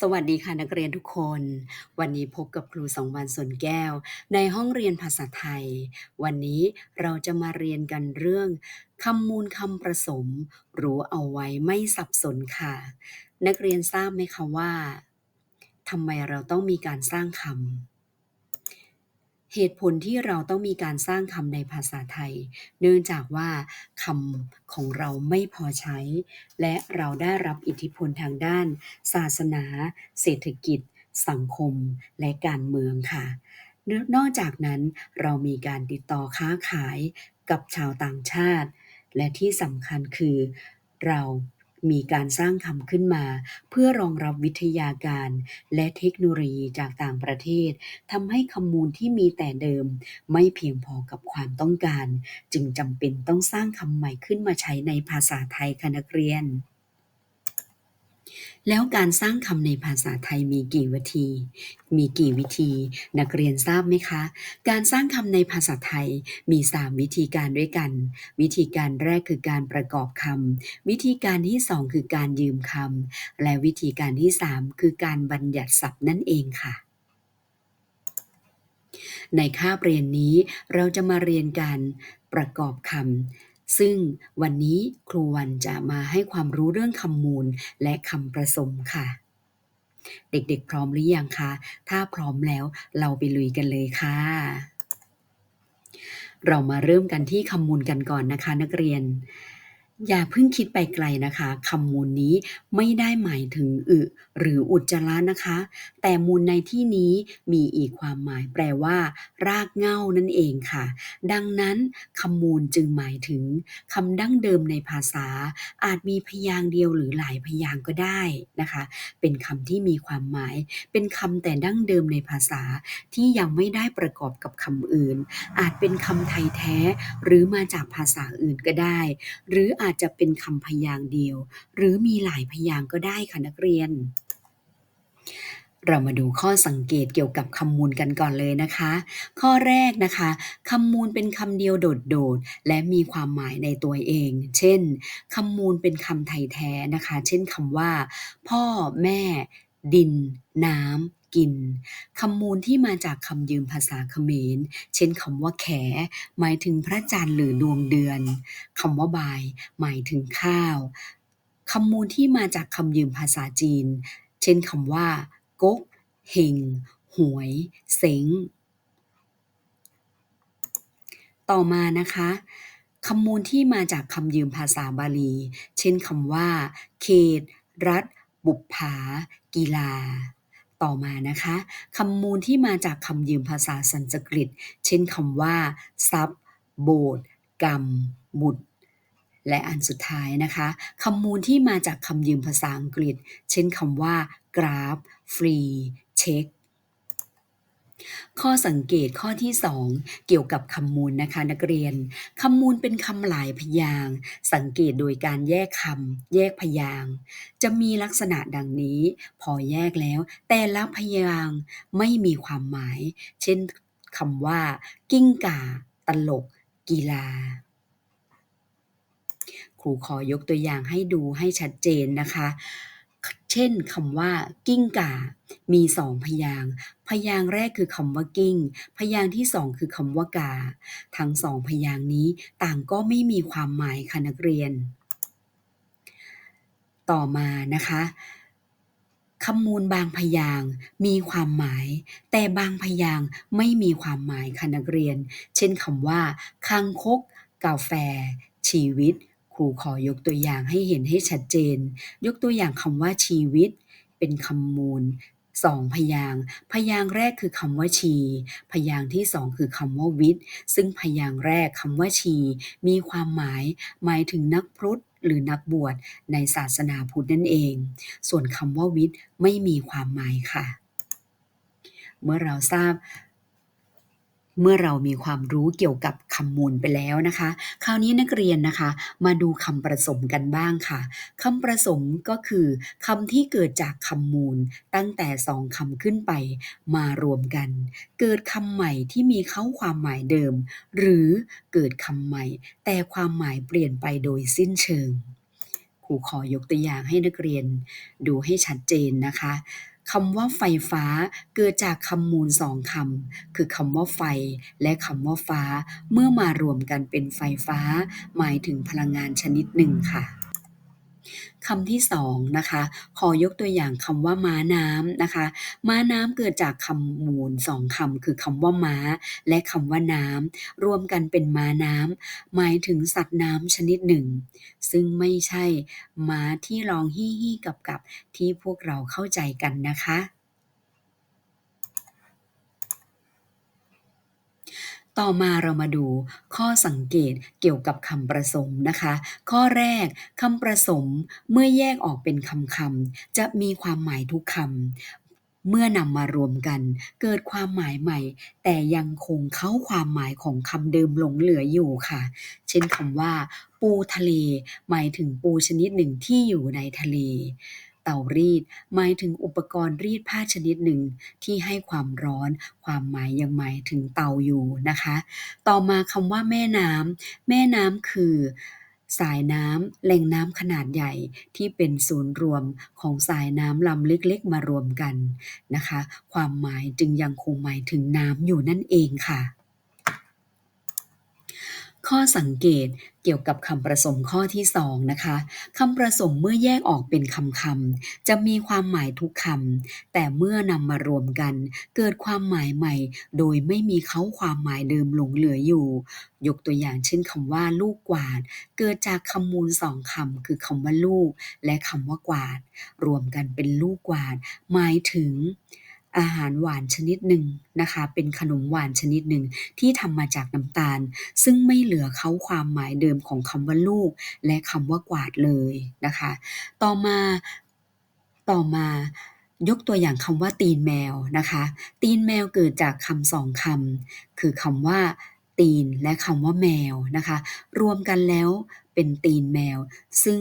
สวัสดีค่ะนักเรียนทุกคน วันนี้พบกับครูสองวันสนแก้ว ในห้องเรียนภาษาไทย วันนี้เราจะมาเรียนกันเรื่องคำมูลคำประสม รู้เอาไว้ไม่สับสนค่ะ นักเรียนทราบไหมคะว่าทำไมเราต้องมีการสร้างคำ เหตุผลที่เราต้องมีการสร้างคำในภาษาไทย เนื่องจากว่าคำของเราไม่พอใช้ และเราได้รับอิทธิพลทางด้าน ศาสนา เศรษฐกิจ สังคม และการเมืองค่ะ นอกจากนั้นเรามีการติดต่อค้าขายกับชาวต่างชาติ และที่สำคัญคือเรา มีการสร้างคำขึ้นมา เพื่อรองรับวิทยาการ และเทคโนโลยีจากต่างประเทศทำให้คำมูลที่มีแต่เดิม ไม่เพียงพอกับความต้องการ จึงจำเป็นต้องสร้างคำใหม่ขึ้นมาใช้ในภาษาไทยค่ะนักเรียน แล้วการสร้างคำในภาษาไทยมีกี่วิธี มีกี่วิธี นักเรียนทราบไหมคะ การสร้างคำในภาษาไทยมี 3 วิธีการด้วยกัน วิธีการแรกคือการประกอบคำ วิธีการที่ 2 คือการยืมคำ และวิธีการที่ 3 คือการบัญญัติศัพท์นั่นเองค่ะในคาบเรียนนี้เราจะมาเรียนการประกอบคำ ซึ่งวันนี้ครูวันจะมาให้ความรู้เรื่องคำมูลและคำประสมค่ะ เด็กๆ พร้อมหรือยังคะ ถ้าพร้อมแล้วเราไปลุยกันเลยค่ะ เรามาเริ่มกันที่คำมูลกันก่อนนะคะนักเรียน อย่าเพิ่งคิดไปไกลนะคะคำมูลนี้ไม่ได้หมายถึงอึ หรืออุจจาระนะคะ แต่มูลในที่นี้มีอีกความหมายแปลว่า รากเง้านั่นเองค่ะ ดังนั้นคำมูลจึงหมายถึงคำดั้งเดิมในภาษา อาจมีพยางค์เดียวหรือหลายพยางค์ก็ได้นะคะ เป็นคำที่มีความหมาย เป็นคำแต่ดั้งเดิมในภาษา ที่ยังไม่ได้ประกอบกับคำอื่น อาจเป็นคำไทยแท้ หรือมาจากภาษาอื่นก็ได้ หรืออาจจะเป็นคำพยางค์เดียว หรือมีหลายพยางค์ก็ได้ค่ะนักเรียน เรามาดูข้อสังเกตเกี่ยวกับคำมูลกันก่อนเลยนะคะ ข้อแรกนะคะคำมูลเป็นคำเดียวโดดๆและมีความหมายในตัวเอง เช่นคำมูลเป็นคำไทยแท้นะคะ เช่นคำว่า พ่อแม่ ดิน น้ำ กินคำมูลที่มาจากคำยืมภาษาเขมร เช่นคำว่าแข หมายถึงพระจันทร์หรือดวงเดือนคำว่าบาย หมายถึงข้าวคำมูลที่มาจากคำยืมภาษาจีน เช่นคำว่ากกเฮงหวยเซ็งต่อมานะคะคำมูลที่มาจากคำยืมภาษาบาลี เช่นคำว่า เขต รัฐ บุปผากีฬา ต่อมานะคะคำมูลที่มาจากคำยืมภาษาสันสกฤต เช่นคำว่า ทรัพย์ โบสถ์กรรม บุตร และอันสุดท้ายนะคะคำมูลที่มาจากคำยืมภาษาอังกฤษ เช่นคำว่า กราฟ ฟรี เช็ค ข้อสังเกตข้อที่ 2 เกี่ยวกับคำมูลนะคะนักเรียนคำมูลเป็นคำหลายพยางสังเกตโดยการแยกคำแยกพยางจะมีลักษณะดังนี้ พอแยกแล้ว แต่ละพยางไม่มีความหมาย เช่นคำว่า กิ้งก่า ตลก กีฬา ครูขอยกตัวอย่างให้ดูให้ชัดเจนนะคะ เช่นคำว่า กิ้งก่า มีสองพยาง พยางแรกคือคำว่ากิ้ง พยางที่สองคือคำว่ากา ทั้งสองพยางนี้ต่างก็ไม่มีความหมายค่ะนักเรียน ต่อมานะคะคำมูลบางพยางมีความหมาย แต่บางพยางไม่มีความหมายค่ะนักเรียน เช่นคำว่าคังคก กาแฟ ชีวิต ครูขอยกตัวอย่างให้เห็นให้ชัดเจน ยกตัวอย่างคำว่าชีวิต เป็นคำมูลสองพยาง พยางแรกคือคำว่าชี พยางที่สองคือคำว่าวิทย์ซึ่งพยางแรกคำว่าชี มีความหมาย หมายถึงนักพรตหรือนักบวชในศาสนาพุทธนั่นเอง ส่วนคำว่าวิทย์ไม่มีความหมายค่ะ เมื่อเราทราบ เมื่อเรามีความรู้เกี่ยวกับคำมูลไปแล้วนะคะ คราวนี้นักเรียนนะคะ มาดูคำประสมกันบ้างค่ะคำประสมก็คือคำที่เกิดจากคำมูลตั้งแต่สองคำขึ้นไปมารวมกัน เกิดคำใหม่ที่มีเข้าความหมายเดิม หรือเกิดคำใหม่ แต่ความหมายเปลี่ยนไปโดยสิ้นเชิงครูรูขอยกตัวอย่างให้นักเรียนดูให้ชัดเจนนะคะ คำว่าไฟฟ้าเกิดจากคำมูลสองคำคือคำว่าไฟ และคำว่าฟ้า เมื่อมารวมกันเป็นไฟฟ้า หมายถึงพลังงานชนิดหนึ่งค่ะ คำที่สองนะคะ ขอยกตัวอย่างคำว่าม้าน้ำนะคะ ม้าน้ำเกิดจากคำมูลสองคำคือคำว่าม้า และคำว่าน้ำรวมกันเป็นม้าน้ำหมายถึงสัตว์น้ำชนิดหนึ่ง ซึ่งไม่ใช่ม้าที่ร้องฮี่ฮี่กับกับที่พวกเราเข้าใจกันนะคะ ต่อมาเรามาดูข้อสังเกตเกี่ยวกับคำประสมนะคะ ข้อแรกคำประสมเมื่อแยกออกเป็นคำคำจะมีความหมายทุกคำเมื่อนำมารวมกัน เกิดความหมายใหม่ แต่ยังคงเข้าความหมายของคำเดิมหลงเหลืออยู่ค่ะ เช่นคำว่า ปูทะเล หมายถึงปูชนิดหนึ่งที่อยู่ในทะเล เตารีด หมายถึงอุปกรณ์รีดผ้าชนิดหนึ่งที่ให้ความร้อน ความหมายยังหมายถึงเตาอยู่นะคะ ต่อมาคำว่าแม่น้ำแม่น้ำคือสายน้ำแหล่งน้ำขนาดใหญ่ที่เป็นศูนย์รวมของสายน้ำลำเล็กๆมารวมกันนะคะ ความหมายจึงยังคงหมายถึงน้ำอยู่นั่นเองค่ะ ข้อสังเกตเกี่ยวกับคำประสมข้อที่2นะคะคำประสมเมื่อแยกออกเป็นคำคำจะมีความหมายทุกคำแต่เมื่อนำมารวมกัน เกิดความหมายใหม่ โดยไม่มีเขาความหมายเดิมหลงเหลืออยู่ ยกตัวอย่างเช่นคำว่า ลูกกวาด เกิดจากคำมูลสองคำคือคำว่าลูก และคำว่ากวาด รวมกันเป็นลูกกวาด หมายถึง อาหารหวานชนิดหนึ่งนะคะ เป็นขนมหวานชนิดหนึ่งที่ทำมาจากน้ำตาล ซึ่งไม่เหลือเขาความหมายเดิมของคำว่าลูก และคำว่ากวาดเลยนะคะ ต่อมาต่อมายกตัวอย่างคำว่าตีนแมวนะคะ ตีนแมวเกิดจากคำสองคำคือคำว่าตีนและคำว่าแมวนะคะ รวมกันแล้ว เป็นตีนแมว ซึ่ง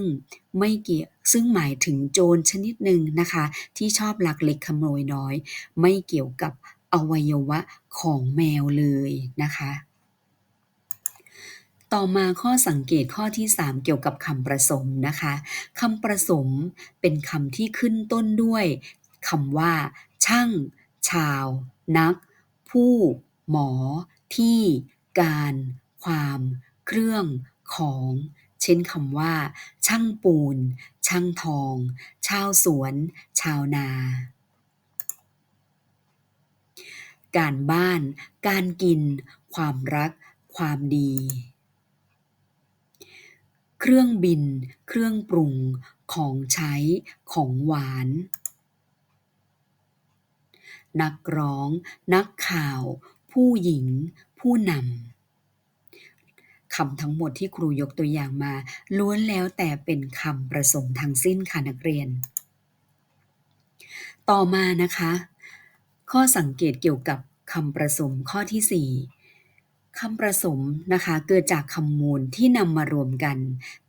ไม่เกี่ยวซึ่งหมายถึงโจรชนิดหนึ่งนะคะ ที่ชอบลักเล็กขโมยน้อย ไม่เกี่ยวกับอวัยวะของแมวเลยนะคะต่อมาข้อสังเกตข้อที่ 3 เกี่ยวกับคำประสมนะคะคำประสมเป็นคำที่ขึ้นต้นด้วยคำว่า ช่าง ชาว นัก ผู้ หมอ ที่ การ ความ เครื่อง ของ เช่นคำว่า ช่างปูน ช่างทอง ชาวสวน ชาวนา การบ้าน การกิน ความรัก ความดี เครื่องบิน เครื่องปรุง ของใช้ ของหวานนักร้อง นักข่าว ผู้หญิง ผู้นำ คำทั้งหมดที่ครูยกตัวอย่างมา ล้วนแล้วแต่เป็นคำประสงค์ทั้งสิ้นค่ะนักเรียน ต่อมานะคะ ข้อสังเกตเกี่ยวกับคำประสมข้อที่ 4คำประสมนะคะเกิดจากคำมูลที่นำมารวมกัน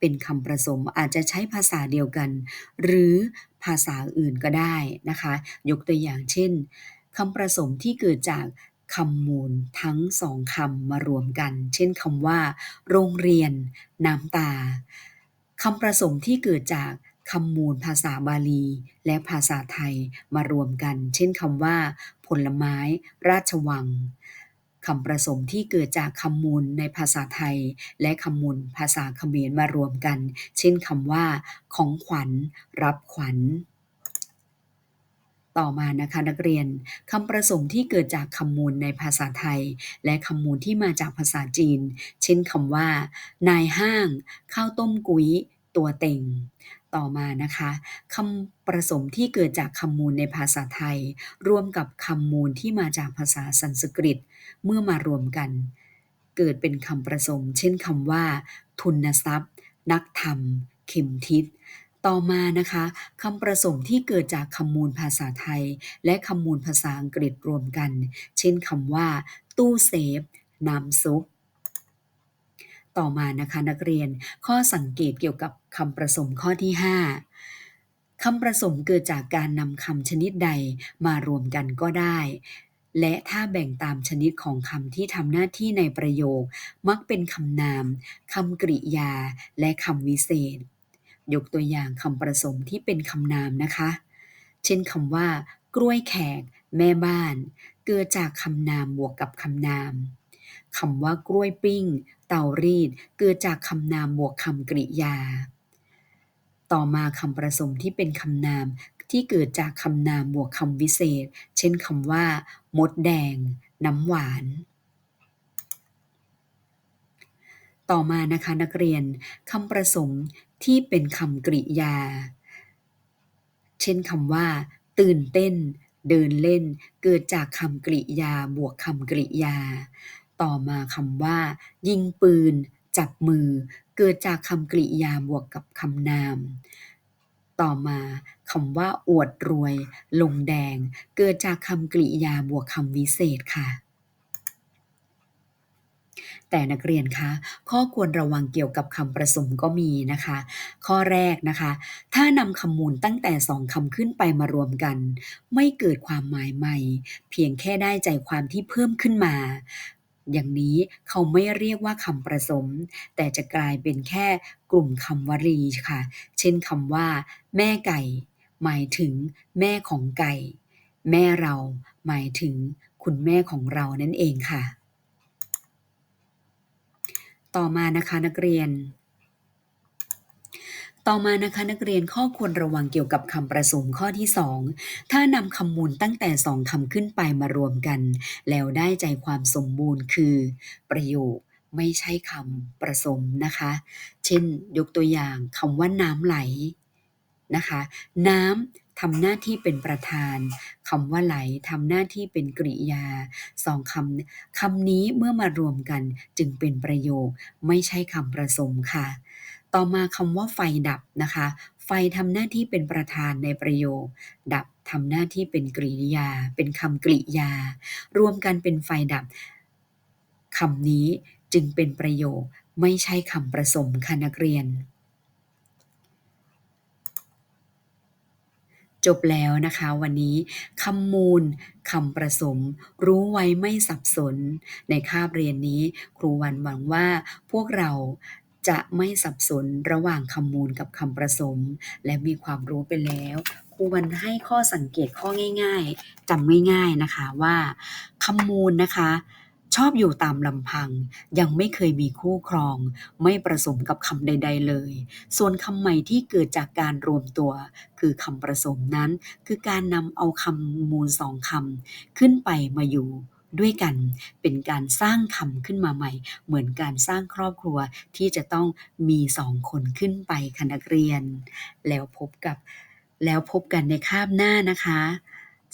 เป็นคำประสมอาจจะใช้ภาษาเดียวกัน หรือภาษาอื่นก็ได้นะคะ ยกตัวอย่างเช่นคำประสมที่เกิดจาก คำมูลทั้งสองคำมารวมกัน เช่นคำว่า โรงเรียน น้ำตาคำประสมที่เกิดจากคำมูลภาษาบาลี และภาษาไทยมารวมกัน เช่นคำว่า ผลไม้ ราชวังคำประสมที่เกิดจากคำมูลในภาษาไทย และคำมูลภาษาเขมรมารวมกัน เช่นคำว่า ของขวัญ รับขวัญ ต่อมานะคะนักเรียนคำประสมที่เกิดจากคำมูลในภาษาไทย และคำมูลที่มาจากภาษาจีน เช่นคำว่า นายห้าง ข้าวต้มกุ้ย ตัวเต็ง ต่อมานะคะคำประสมที่เกิดจากคำมูลในภาษาไทย ร่วมกับคำมูลที่มาจากภาษาสันสกฤต เมื่อมารวมกัน เกิดเป็นคำประสม เช่นคำว่า ทุนทรัพย์ นักธรรม เข็มทิศ ต่อมานะคะคำประสมที่เกิดจากคำมูลภาษาไทย และคำมูลภาษาอังกฤษรวมกัน เช่นคำว่า ตู้เซฟ น้ำซุปต่อมานะคะนักเรียนข้อสังเกตเกี่ยวกับคำประสมข้อที่ 5คำประสมเกิดจากการนำคำชนิดใดมารวมกันก็ได้ และถ้าแบ่งตามชนิดของคำที่ทำหน้าที่ในประโยค มักเป็นคำนามคำกริยา และคำวิเศษ ยกตัวอย่างคำผสมที่เป็นคำนามนะคะ เช่นคำว่า กล้วยแขก แม่บ้าน เกิดจากคำนามบวกกับคำนามคำว่ากล้วยปิ้ง เตารีด เกิดจากคำนามบวกคำกริยา ต่อมาคำผสมที่เป็นคำนามที่เกิดจากคำนามบวกคำวิเศษ เช่นคำว่า มดแดง น้ำหวาน ต่อมานะคะนักเรียนคำผสม ที่เป็นคำกริยา เช่นคำว่า ตื่นเต้น เดินเล่น เกิดจากคำกริยาบวกคำกริยา ต่อมาคำว่า ยิงปืน จับมือ เกิดจากคำกริยาบวกกับคำนาม ต่อมาคำว่า อวดรวย ลงแดง เกิดจากคำกริยาบวกคำวิเศษค่ะ แต่นักเรียนคะข้อควรระวังเกี่ยวกับคำผสมก็มีนะคะ ข้อแรกนะคะ ถ้านำคำมูลตั้งแต่สองคำขึ้นไปมารวมกัน ไม่เกิดความหมายใหม่ เพียงแค่ได้ใจความที่เพิ่มขึ้นมา อย่างนี้เขาไม่เรียกว่าคำผสม แต่จะกลายเป็นแค่กลุ่มคำวลีค่ะ เช่นคำว่า แม่ไก่ หมายถึง แม่ของไก่ แม่เรา หมายถึง คุณแม่ของเรานั่นเองค่ะ ต่อมานะคะนักเรียน ต่อมานะคะนักเรียนข้อควรระวังเกี่ยวกับคำประสมข้อที่ 2 ถ้านำคำมูลตั้งแต่2คำขึ้นไปมารวมกัน แล้วได้ใจความสมบูรณ์คือ ประโยคไม่ใช่คำประสมนะคะ เช่น ยกตัวอย่างคำว่าน้ำไหลนะคะ น้ำ ทำหน้าที่เป็นประธานคำว่าไหลทำหน้าที่เป็นกริยาสองคำคำนี้เมื่อมารวมกันจึงเป็นประโยค ไม่ใช่คำประสมค่ะ ต่อมาคำว่าไฟดับนะคะ ไฟทำหน้าที่เป็นประธานในประโยค ดับทำหน้าที่เป็นกริยา เป็นคำกริยา รวมกันเป็นไฟดับคำนี้จึงเป็นประโยค ไม่ใช่คำประสมค่ะนักเรียน จบแล้วนะคะวันนี้คำมูลคำประสม รู้ไว้ไม่สับสน ในคาบเรียนนี้ ครูวันหวังว่าพวกเราจะไม่สับสนระหว่างคำมูลกับคำประสม และมีความรู้ไปแล้ว ครูวันให้ข้อสังเกตข้อง่าย ๆจำง่าย ๆนะคะว่าคำมูลนะคะ ชอบอยู่ตามลำพัง ยังไม่เคยมีคู่ครอง ไม่ประสมกับคำใด ๆ เลย ส่วนคำใหม่ที่เกิดจากการรวมตัว คือคำประสมนั้น คือการนำเอาคำมูลสองคำขึ้นไปมาอยู่ด้วยกันเป็นการสร้างคำขึ้นมาใหม่ เหมือนการสร้างครอบครัวที่จะต้องมีสองคนขึ้นไปคณะเรียน แล้วพบกับแล้วพบกันในคาบหน้านะคะ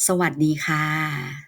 สวัสดีค่ะ